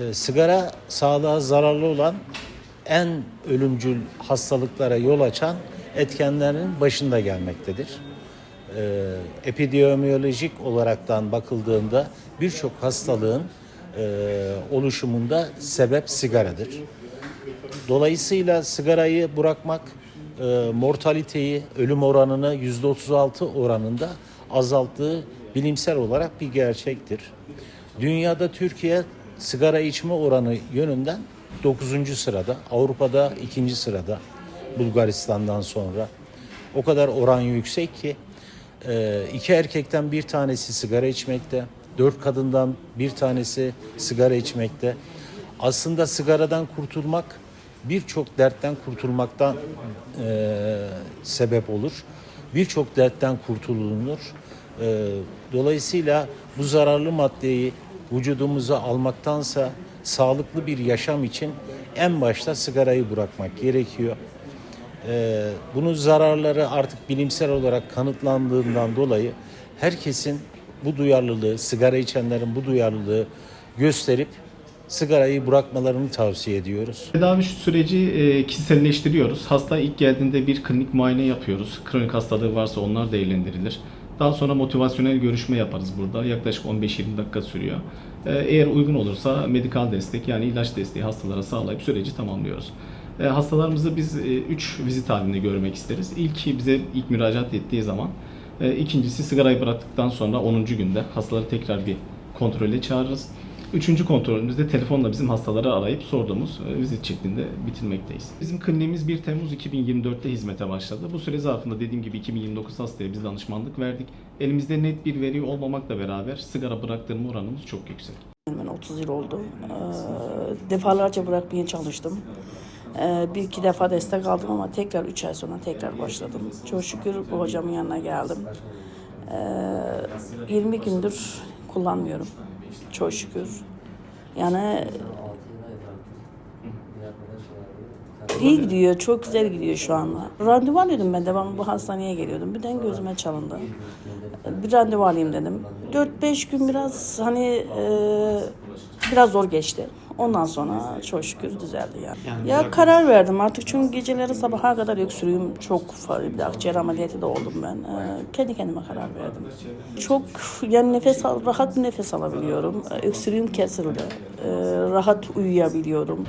e, sigara sağlığa zararlı olan en ölümcül hastalıklara yol açan etkenlerin başında gelmektedir. E, epidemiyolojik olaraktan bakıldığında birçok hastalığın e, oluşumunda sebep sigaradır. Dolayısıyla sigarayı bırakmak e, mortaliteyi, ölüm oranını %36 oranında azalttığı bilimsel olarak bir gerçektir. Dünyada Türkiye sigara içme oranı yönünden 9. sırada, Avrupa'da 2. sırada Bulgaristan'dan sonra. O kadar oran yüksek ki e, iki erkekten bir tanesi sigara içmekte, dört kadından bir tanesi sigara içmekte. Aslında sigaradan kurtulmak birçok dertten kurtulmaktan e, sebep olur. Birçok dertten kurtulunur. E, dolayısıyla bu zararlı maddeyi vücudumuza almaktansa sağlıklı bir yaşam için en başta sigarayı bırakmak gerekiyor. Ee, bunun zararları artık bilimsel olarak kanıtlandığından dolayı herkesin bu duyarlılığı, sigara içenlerin bu duyarlılığı gösterip sigarayı bırakmalarını tavsiye ediyoruz. Tedavi süreci e, kişiselleştiriyoruz. Hasta ilk geldiğinde bir klinik muayene yapıyoruz. Kronik hastalığı varsa onlar değerlendirilir. Daha sonra motivasyonel görüşme yaparız burada. Yaklaşık 15-20 dakika sürüyor. E, eğer uygun olursa medikal destek yani ilaç desteği hastalara sağlayıp süreci tamamlıyoruz. E, hastalarımızı biz 3 vizit halinde görmek isteriz. İlki bize ilk müracaat ettiği zaman, e, ikincisi sigarayı bıraktıktan sonra 10. günde hastaları tekrar bir kontrole çağırırız. Üçüncü kontrolümüzde telefonla bizim hastaları arayıp sorduğumuz e, vizit şeklinde bitirmekteyiz. Bizim kliniğimiz 1 Temmuz 2024'te hizmete başladı. Bu süre zarfında dediğim gibi 2029 hastaya biz danışmanlık verdik. Elimizde net bir veri olmamakla beraber sigara bıraktırma oranımız çok yüksek. Ben 30 yıl oldu. Ee, defalarca bırakmaya çalıştım. Ee, bir iki defa destek aldım ama tekrar 3 ay sonra tekrar başladım. Çok şükür bu hocamın yanına geldim. Ee, 20 gündür kullanmıyorum. Çok şükür. Yani iyi gidiyor, çok güzel gidiyor şu anda. Randevu alıyordum ben devamlı bu hastaneye geliyordum. Birden gözüme çalındı. Bir randevu alayım dedim. 4-5 gün biraz hani e, biraz zor geçti. Ondan sonra çok şükür düzeldi yani. Yani ya karar verdim artık çünkü geceleri sabaha kadar öksürüğüm çok bir de akciğer ameliyatı da oldum ben. Ee, kendi kendime karar verdim. Çok yani nefes al, rahat nefes alabiliyorum. Ee, Öksürüğüm kesildi. Ee, rahat uyuyabiliyorum.